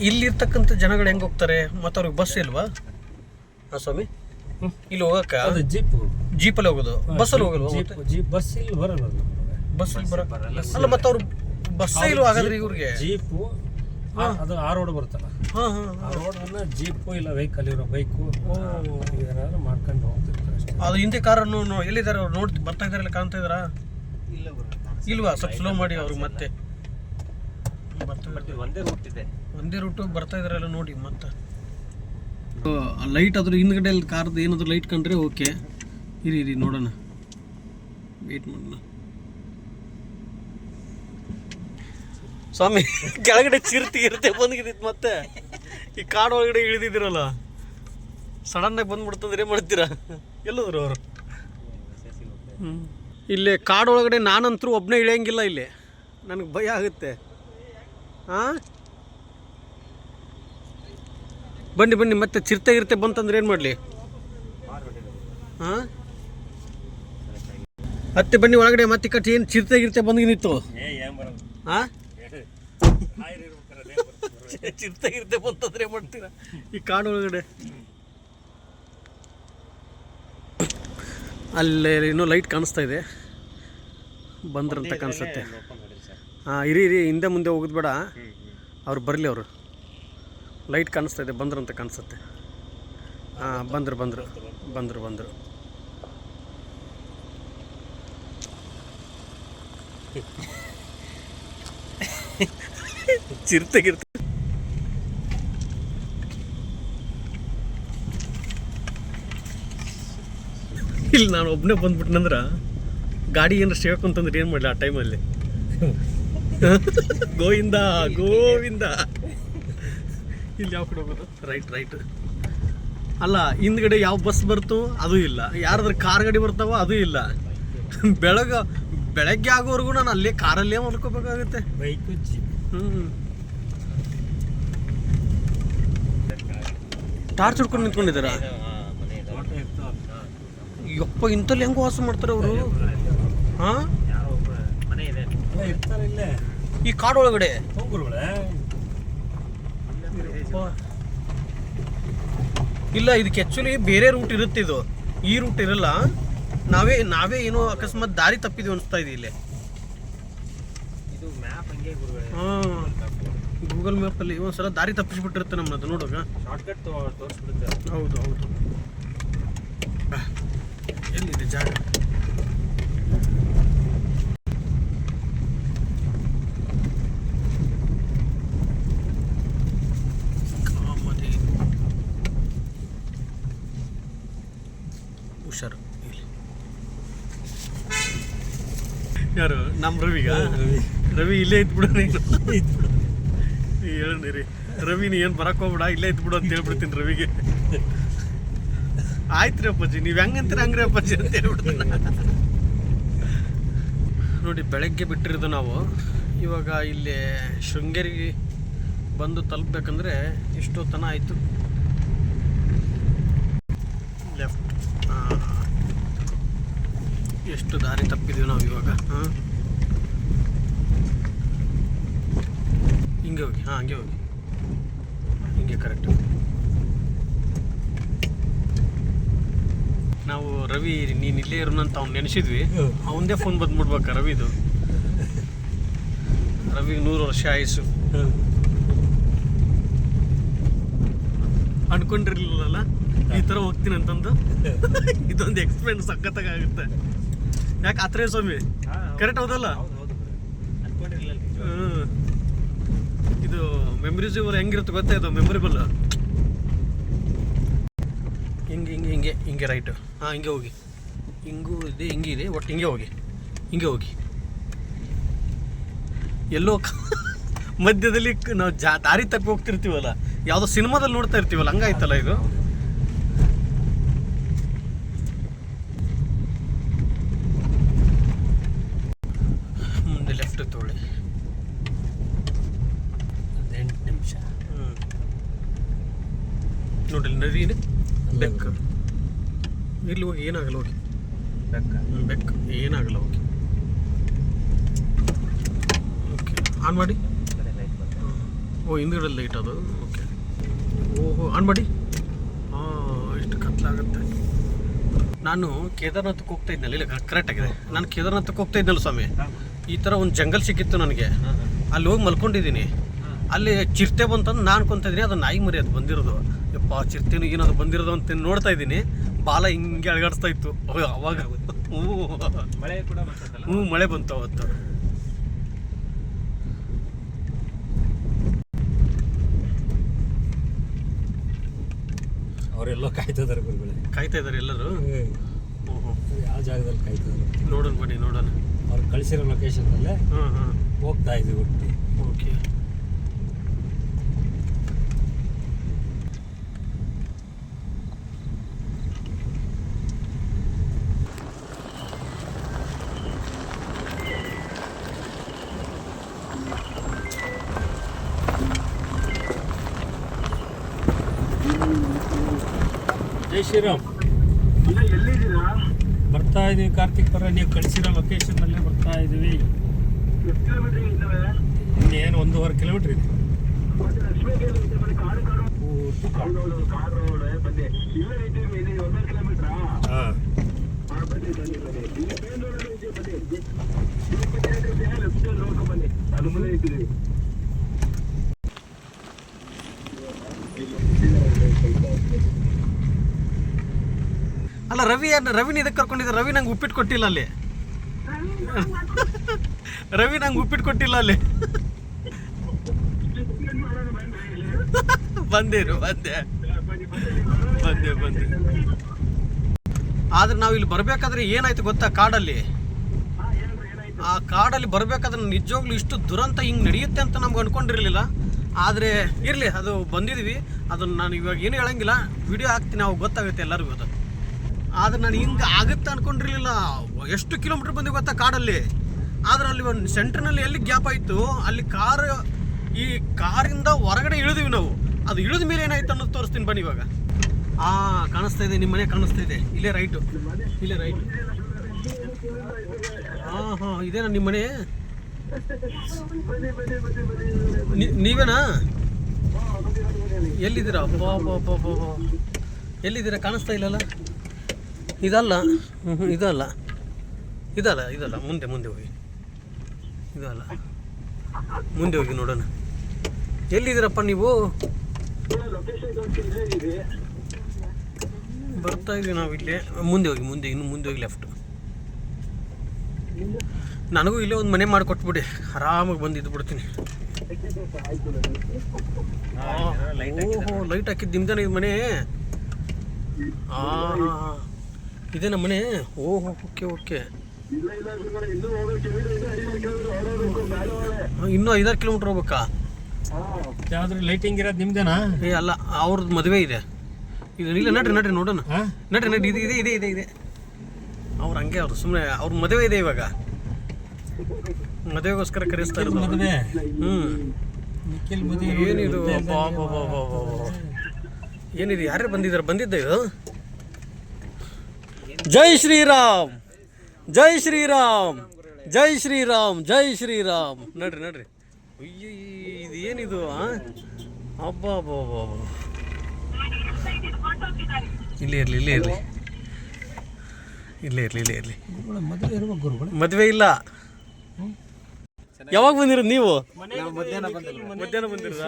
ಇಲ್ಲಿರ್ತಕ್ಕಂಥ ಜನಗಳು ಹೆಂಗೆ ಹೋಗ್ತಾರೆ? ಮತ್ತು ಅವ್ರಿಗೆ ಬಸ್ ಇಲ್ವಾ? ಹಾಂ ಸ್ವಾಮಿ. ಇಲ್ಲಿ ಹೋಗಕ್ಕ? ಅದು ಜೀಪ್ ಜೀಪಲ್ಲಿ ಹೋಗೋದು. ಬಸ್ಸಲ್ಲಿ ಹೋಗಲ್ವಾ ಜೀಪ್ ಜೀಪ್ ಬಸ್ ಇಲ್ಲಿ ಬರಲ್ಲ ಅದು. ಬಸ್ ಬರ ಅಲ್ಲ ಮತ್ತು ಅವ್ರು ಬಸ್ ಇಲ್ವಾ ಹಾಗಾದ್ರೆ ಇವ್ರಿಗೆ? ಜೀಪು ಆ- ಅದು ಆ ರೋಡ್ ಬರುತ್ತಲ್ಲ. ಹಾಂ ಹಾಂ ಆ ರೋಡ್ ಅನ್ನ ಜೀಪು ಇಲ್ಲ ವೆಹಿಕಲ್ ಇರೋ ಬೈಕು ಏನಾದ್ರು ಮಾಡ್ಕೊಂಡು ಹೋಗ್ತಿರ್ತಾರೆ ಅಷ್ಟೇ. ಅದು ಹಿಂದೆ ಕಾರನ್ನು ನೋ- ಎಲ್ಲಿದ್ದಾರೆ ಅವ್ರು? ನೋಡಿ ಬರ್ತಾ ಇದಾರಲ್ಲ ಕಾಣ್ತಾ ಇದ್ದಾರಾ? ಇಲ್ವಾ? ಸ್ವಲ್ಪ ಸ್ಲೋ ಮಾಡಿ ಅವ್ರಿಗೆ ಮತ್ತೆ. ಬರ್ತಾ ಇದ್ದಾರೆ. ಒಂದೇ ರೂಟ್ ಇದೆ. ಒಂದೇ ರೂಟು ಬರ್ತಾ ಇದ್ರಲ್ಲ ನೋಡಿ ಮತ್ತೆ. ಲೈಟ್ ಅದ್ರ ಹಿಂದ್ಗಡೆ ಕಾರ್ದು ಏನಾದ್ರು ಲೈಟ್ ಕಂಡ್ರೆ ಓಕೆ ಇರಿ ಇರಿ, ನೋಡೋಣ. ವೇಟ್ ಮಾಡೋಣ ಸ್ವಾಮಿ, ಕೆಳಗಡೆ ಚಿರ್ತಿ ಇರುತ್ತೆ ಬಂದ್ಗಿದ್ದಿತ್ತು ಮತ್ತೆ. ಈ ಕಾರ್ ಒಳಗಡೆ ಇಳಿದಿದ್ದೀರಲ್ಲ. ಸಡನ್ನಾಗಿ ಬಂದ್ಬಿಡ್ತಂದ್ರೆ ಏನು ಮಾಡ್ತೀರಾ? ಎಲ್ಲೋದ್ರು ಅವರು. ಇಲ್ಲೇ ಕಾಡೊಳಗಡೆ ನಾನಂತರೂ ಒಬ್ಬನೇ ಇಳಿಯಂಗಿಲ್ಲ ಇಲ್ಲಿ. ನನಗೆ ಭಯ ಆಗುತ್ತೆ. ಹಾಂ ಬನ್ನಿ ಬನ್ನಿ ಮತ್ತೆ ಚಿರತೆ ಗಿರ್ತೆ ಬಂತಂದ್ರೆ ಏನು ಮಾಡಲಿ? ಹಾಂ? ಮತ್ತೆ ಬನ್ನಿ ಒಳಗಡೆ ಮತ್ತೆ ಕಟ್ಟಿ ಏನು ಚಿರತೆ ಗಿರ್ತೆ ಬಂದು ನಿಂತು? ಹಾಂ? ಚಿರತೆ ಗಿರ್ತೆ ಬಂತಂದ್ರೆ ಏನು ಮಾಡ್ತೀರಾ? ಈ ಕಾಡು ಒಳಗಡೆ. ಅಲ್ಲೇ ಇನ್ನೂ ಲೈಟ್ ಕಾಣಿಸ್ತಾ ಇದೆ. ಬಂದ್ರಂತ ಕಾಣಿಸುತ್ತೆ. ಹಾಂ ಇರಿ ಇರಿ ಹಿಂದೆ ಮುಂದೆ ಹೋಗೋದು ಬೇಡ. ಅವ್ರು ಬರಲಿ ಅವರು. ಲೈಟ್ ಕಾಣಿಸ್ತಾ ಇದೆ ಬಂದ್ರಂತ ಕಾಣಿಸುತ್ತೆ. ಹಾಂ, ಬಂದರು ಬಂದರು ಬಂದರು ಬಂದರು. ಚಿರತೆ, ಗಿರ್ತೆ. ಇಲ್ಲಿ ನಾನು ಒಬ್ಬನೇ ಬಂದ್ಬಿಟ್ನಂದ್ರೆ ಗಾಡಿ ಏನಾರು ಸೇವಕ್ಕಂತಂದ್ರೆ ಏನು ಮಾಡಲಿ ಆ ಟೈಮಲ್ಲಿ ಗೋವಿಂದ ಗೋವಿಂದ. ಇಲ್ಲಿ ಯಾವ ಕಡೆ ಹೋಗೋದು? ರೈಟ್ ರೈಟ್ ಅಲ್ಲ ಹಿಂದ್ಗಡೆ ಯಾವ ಬಸ್ ಬರ್ತು ಅದು ಇಲ್ಲ. ಯಾರಾದ್ರೂ ಕಾರ್ ಗಾಡಿ ಬರ್ತಾವೋ ಅದು ಇಲ್ಲ. ಬೆಳಗ ಬೆಳಗ್ಗೆ ಆಗೋವರೆಗೂ ನಾನು ಅಲ್ಲೇ ಕಾರಲ್ಲೇ ಮಲ್ಕೋಬೇಕಾಗುತ್ತೆ. ಬೈಕ್ ಹ್ಞೂ ಟಾರ್ಚ್ ಹಿಡ್ಕೊಂಡು ನಿಂತ್ಕೊಂಡಿದ್ದಾರ? ಯಪ್ಪ ಇಂಥಲ್ಲಿ ಹೆಂಗೆ ವಾಸ ಮಾಡ್ತಾರೆ ಅವರು? ಹಾಂ? ಈ ಕಾಡು ಒಳಗಡೆ ಹೋಗುರುಗಳೇ ಇಲ್ಲ ಇದಕ್ಕೆ ಆ್ಯಕ್ಚುಲಿ ಬೇರೆ ರೂಟ್ ಇರುತ್ತೆ ಇದು. ಈ ರೂಟ್ ಇರಲ್ಲ. ನಾವೇ ನಾವೇ ಏನೋ ಅಕಸ್ಮಾತ್ ದಾರಿ ತಪ್ಪಿದ್ವಿ ಅನಿಸ್ತಾ ಇದೆ ಇಲ್ಲಿ. ಹಾಂ. ಗೂಗಲ್ ಮ್ಯಾಪಲ್ಲಿ ಒಂದ್ಸಲ ದಾರಿ ತಪ್ಪಿಸ್ಬಿಟ್ಟಿರುತ್ತೆ ನಮ್ಮದು ನೋಡುವಾಗ ಶಾರ್ಟ್ಕಟ್ ತೋರಿಸ್ಬಿಡುತ್ತೆ. ಹೌದು ಹೌದು. ಎಲ್ಲಿದೆ ಜಾಗ? ಹುಷಾರು. ಯಾರು? ನಮ್ಮ ರವಿಗ? ರವಿ. ಇಲ್ಲೇ ಇದ್ಬಿಡ ನೀನು. ಹೇಳಿ ರೀ ರವಿ ನೀ ಏನು ಬರಕ್ಕೆ ಹೋಗ್ಬಿಡ ಇಲ್ಲೇ ಇದ್ಬಿಡು ಅಂತ ಹೇಳ್ಬಿಡ್ತೀನಿ ರವಿಗೆ. ಆಯ್ತು ರೀ ಅಪ್ಪಾಜಿ ನೀವು ಹೆಂಗಂತೀರ ಹಂಗ್ರಿ ಅಪ್ಪಾಜಿ ಅಂತ ಹೇಳ್ಬಿಡ್ತೀನಿ. ನೋಡಿ ಬೆಳಗ್ಗೆ ಬಿಟ್ಟಿರೋದು ನಾವು. ಇವಾಗ ಇಲ್ಲಿ ಶೃಂಗೇರಿಗೆ ಬಂದು ತಲುಪಬೇಕಂದ್ರೆ ಇಷ್ಟೊತ್ತನ ಆಯಿತು. ಲೆಫ್ಟ್ ಎಷ್ಟು ದಾರಿ ತಪ್ಪಿದ್ವಿ ನಾವು ಇವಾಗ? ಹಾಂ? ಹಿಂಗೆ ಹೋಗಿ ಹಾಂ ಹಂಗೆ ಹೋಗಿ. ಹಿಂಗೆ ಕರೆಕ್ಟ್ ನಾವು ರವಿ ನೀನು ಇಲ್ಲೇ ಇರೋನಂತ ಅಂತ ಅವ್ನು ನೆನೆಸಿದ್ವಿ. ಅವನದೇ ಫೋನ್ ಬಂದ್ಬಿಡ್ಬೇಕ ರವಿದು. ರವಿಗೆ ನೂರು ವರ್ಷ ಆಯಸ್ಸು ಅನ್ಕೊಂಡಿರ್ಲಿಲ್ಲಲ್ಲ? ಈ ಥರ ಹೋಗ್ತೀನಿ ಅಂತಂದು? ಇದೊಂದು ಎಕ್ಸ್ಪೀರಿಯನ್ಸ್ ಸಖತ್ತಾಗುತ್ತೆ ಯಾಕೆ ಆತ್ರೇಯ ಸ್ವಾಮಿ? ಕರೆಕ್ಟ್ ಹೌದಲ್ಲ? ಹೌದು ಹೌದು ಅನ್ಕೊಂಡಿರ್ಲಿಲ್ಲ ಇದು ಮೆಮ್ರೀಸ್ ಇವರು ಹೆಂಗಿರುತ್ತೆ ಗೊತ್ತೇ ಇದು? ಮೆಮೊರಿಬಲ್ ಹಿಂಗೆ ಹಿಂಗೆ ಹಿಂಗೆ ಹಿಂಗೆ ರೈಟ್ ಹಾಂ ಹಿಂಗೆ ಹೋಗಿ. ಹಿಂಗೂ ಇದೆ ಹಿಂಗೆ ಇದೆ ಒಟ್ಟು ಹಿಂಗೆ ಹೋಗಿ. ಹಿಂಗೆ ಹೋಗಿ. ಎಲ್ಲೋ ಕ- ಮಧ್ಯದಲ್ಲಿ ಕ- ನಾವು ಜಾ ದಾರಿ ತಪ್ಪಿ ಹೋಗ್ತಿರ್ತೀವಲ್ಲ? ಯಾವುದೋ ಸಿನಿಮಾದಲ್ಲಿ ನೋಡ್ತಾ ಇರ್ತೀವಲ್ಲ? ಹಂಗಾಯ್ತಲ್ಲ ಇದು? ನೋಡಿ ಇಲ್ಲಿ ನದಿ ಬೆಕ್ಕ. ಇಲ್ಲಿ ಹೋಗಿ ಏನಾಗಲ್ಲ ಹೋಗಿ. ಬೆಕ್ಕ. ಬೆಕ್ಕ ಏನಾಗಲ್ಲ ಹೋಗಿ. ಓಕೆ ಆನ್ ಮಾಡಿ. ಓ ಹಿಂದ್ಗಡೆ ಲೈಟ್ ಅದು. ಓಕೆ ಓಹೋ ಆನ್ ಮಾಡಿ? ಹಾಂ ಇಷ್ಟು ಕತ್ಲಾಗುತ್ತೆ ನಾನು ಕೇದಾರ್ನಾಥಕ್ಕೆ ಹೋಗ್ತಾ ಇದ್ನಲ್ಲ ಇಲ್ಲ ಕರೆಕ್ಟ್ ಆಗಿದೆ. ನಾನು ಕೇದಾರ್ನಾಥಕ್ಕೆ ಹೋಗ್ತಾ ಇದ್ನಲ್ಲ ಸ್ವಾಮಿ. ಈ ಥರ ಒಂದು ಜಂಗಲ್ ಸಿಕ್ಕಿತ್ತು ನನಗೆ. ಅಲ್ಲಿ ಹೋಗಿ ಮಲ್ಕೊಂಡಿದ್ದೀನಿ. ಅಲ್ಲಿ ಚಿರತೆ ಬಂತಂದು ನಾನು ಕೊಂತಿದ್ರಿ ಅದು ನಾಯಿ ಮರಿ ಅದು ಬಂದಿರೋದು. ಯಪ್ಪ ಚಿರತೆನು ಏನಾದ್ರು ಬಂದಿರೋದು ಅಂತ ನೋಡ್ತಾ ಇದ್ದೀನಿ. ಬಾಲ ಹಿಂಗೆ ಅಳಗಾಡಿಸ್ತಾ ಇತ್ತು. ಅವಾಗ. ಹ್ಞೂ. ಮಳೆ ಕೂಡ ಹ್ಞೂ ಮಳೆ ಬಂತು ಅವತ್ತು. ಅವರೆಲ್ಲೋ ಇದ್ದಾರೆ ಗುರುಗಳೇ. ಕಾಯ್ತಾ ಇದ್ದಾರೆ ಎಲ್ಲರೂ? ಯಾವ ಜಾಗದಲ್ಲಿ ಕಾಯ್ತಾ ಇದ್ದಾರೆ ನೋಡೋಣ ಬನ್ನಿ ನೋಡೋಣ. ಅವ್ರು ಕಳಿಸಿರೋ ಲೊಕೇಶನ್ನಲ್ಲೇ ಹೋಗ್ತಾ ಇದ್ದೀವಿ ಒಟ್ಟಿ ಓಕೆ. ಜೈ ಶ್ರೀರಾಮ್. ಬರ್ತಾ ಇದೀವಿ ಕಾರ್ತಿಕ್ ಪರ. ನೀವು ಕಳಿಸಿರೋ ಲೊಕೇಶನ್ನಲ್ಲೇ ಬರ್ತಾ ಇದೀವಿ. ಇನ್ನೇನು ಒಂದೂವರೆ ಕಿಲೋಮೀಟರ್ ಇದೆ. ಹಾ. ಅಲ್ಲ, ರವಿ ರವಿನ ಇದಕ್ಕೆ ಕರ್ಕೊಂಡಿದ್ದೆ? ರವಿ ನಂಗೆ ಉಪ್ಪಿಟ್ಟು ಕೊಟ್ಟಿಲ್ಲ ಅಲ್ಲಿ. ರವಿ ನಂಗೆ ಉಪ್ಪಿಟ್ಟು ಕೊಟ್ಟಿಲ್ಲ ಅಲ್ಲಿ. ಬಂದೇನು ಬಂದೆ. ಬಂದೆ ಬಂದೆ. ಆದ್ರೆ ನಾವು ಇಲ್ಲಿ ಬರಬೇಕಾದ್ರೆ ಏನಾಯ್ತು ಗೊತ್ತಾ ಕಾಡಲ್ಲಿ? ಆ ಕಾಡಲ್ಲಿ ಬರಬೇಕಾದ್ರೆ ನಿಜವಾಗ್ಲೂ ಇಷ್ಟು ದುರಂತ ಹಿಂಗೆ ನಡೆಯುತ್ತೆ ಅಂತ ನಮ್ಗೆ ಅನ್ಕೊಂಡಿರ್ಲಿಲ್ಲ. ಆದರೆ ಇರಲಿ, ಅದು ಬಂದಿದ್ವಿ. ಅದನ್ನು ನಾನು ಇವಾಗ ಏನು ಹೇಳಂಗಿಲ್ಲ. ವಿಡಿಯೋ ಹಾಕ್ತೀನಿ, ಅವಾಗ ಗೊತ್ತಾಗುತ್ತೆ ಎಲ್ಲರಿಗೂ ಅದು. ಆದ್ರೆ ನಾನು ಹಿಂಗೆ ಆಗುತ್ತೆ ಅನ್ಕೊಂಡಿರ್ಲಿಲ್ಲ. ಎಷ್ಟು ಕಿಲೋಮೀಟ್ರ್ ಬಂದಿ ಗೊತ್ತಾ ಕಾಡಲ್ಲಿ? ಆದ್ರೆ ಅಲ್ಲಿ ಒಂದು ಸೆಂಟ್ರ್ನಲ್ಲಿ ಎಲ್ಲಿ ಗ್ಯಾಪ್ ಆಯಿತು, ಅಲ್ಲಿ ಕಾರ್, ಈ ಕಾರಿಂದ ಹೊರಗಡೆ ಇಳಿದ್ವಿ ನಾವು. ಅದು ಇಳಿದ ಮೇಲೆ ಏನಾಯ್ತು ಅನ್ನೋದು ತೋರಿಸ್ತೀನಿ ಬನ್ನಿ ಇವಾಗ. ಆ, ಕಾಣಿಸ್ತಾ ಇದೆ ನಿಮ್ಮ ಮನೆ ಕಾಣಿಸ್ತಾ ಇದೆ. ಇಲ್ಲೇ ರೈಟು. ಇಲ್ಲೇ ರೈಟ್. ಹಾಂ ಹಾಂ ಇದೇನಾ ನಿಮ್ಮ ಮನೆ? ನೀವೇನಾ? ಎಲ್ಲಿದ್ದೀರಾ? ಅಬ್ಬಾ ಅಬ್ಬಾ ಅಬ್ಬಾ ಅಬ್ಬಾ. ಎಲ್ಲಿದ್ದೀರಾ? ಕಾಣಿಸ್ತಾ ಇಲ್ಲಲ್ಲ? ಇದಲ್ಲ ಹ್ಞೂ ಇದಲ್ಲ ಇದಲ್ಲ ಇದಲ್ಲ, ಮುಂದೆ ಮುಂದೆ ಹೋಗಿ. ಇದಲ್ಲ, ಮುಂದೆ ಹೋಗಿ ನೋಡೋಣ. ಎಲ್ಲಿದ್ದೀರಪ್ಪ ನೀವು? ಬರ್ತಾ ಇದ್ದೀವಿ ನಾವು ಇಲ್ಲೇ. ಮುಂದೆ ಹೋಗಿ, ಮುಂದೆ, ಇನ್ನು ಮುಂದೆ ಹೋಗಿ ಲೆಫ್ಟ್ ನನಗೂ ಇಲ್ಲೇ ಒಂದು ಮನೆ ಮಾಡಿಕೊಟ್ಬಿಡಿ. ಆರಾಮಾಗಿ ಬಂದು ಇದ್ದು ಬಿಡ್ತೀನಿ ಲೈಟ್ ಹಾಕಿದ್ದು. ನಿಮ್ದೇನ ಇದು ಮನೆ? ಆ ನಮ್ಮನೆ. ಮನೆ ಓಹೋ ಓಕೆ ಓಕೆ. ಇನ್ನೂ ಐದಾರು ಕಿಲೋಮೀಟ್ರ್ ಹೋಗ್ಬೇಕಾ? ಯಾವ್ದು ಲೈಟಿಂಗ್ ಇರೋದು ನಿಮ್ದೇನಾ? ಏ ಅಲ್ಲ ಅವ್ರದ್ದು ಮದುವೆ ಇದೆ. ಇದು ಇಲ್ಲ ನಡ್ರಿ ನಡ್ರಿ ನೋಡೋಣ. ನಡ್ರಿ ನಡ್ರಿ ಇದೆ ಇದೆ ಇದೆ ಇದೆ ಇದೆ. ಅವ್ರು ಹಂಗೆ ಅವ್ರು ಸುಮ್ಮನೆ ಅವ್ರ ಮದುವೆ ಇದೆ ಇವಾಗ. ಮದುವೆಗೋಸ್ಕರ ಕರೆಸ್ತಾ ಇರೋದು ಮದುವೆ? ಹ್ಞೂ ಏನಿದು. ಏನಿದು? ಯಾರೇ ಬಂದಿದ್ದಾರೆ? ಬಂದಿದ್ದ ಇದು ಜೈ ಶ್ರೀರಾಮ್ ಜೈ ಶ್ರೀರಾಮ್ ಜೈ ಶ್ರೀರಾಮ್ ಜೈ ಶ್ರೀರಾಮ್. ನಡ್ರಿ ನಡ್ರಿ. ಅಯ್ಯ ಇದು ಏನಿದು ಹಬ್ಬ ಅಬ್ಬಾ ಅಬ್ಬಾ ಅಬ್ಬಾ ಅಬ್ಬಾ. ಇಲ್ಲೇ ಇರಲಿ ಇಲ್ಲೇ ಇರಲಿ. ಇಲ್ಲೇ ಇರಲಿ ಇಲ್ಲೇ ಇರಲಿ. ಗುರುಗಳೇ, ಮದುವೆ ಇಲ್ಲ. ಯಾವಾಗ ಬಂದಿರೋದು ನೀವು? ಮಧ್ಯಾಹ್ನ ಬಂದಿರೋದ.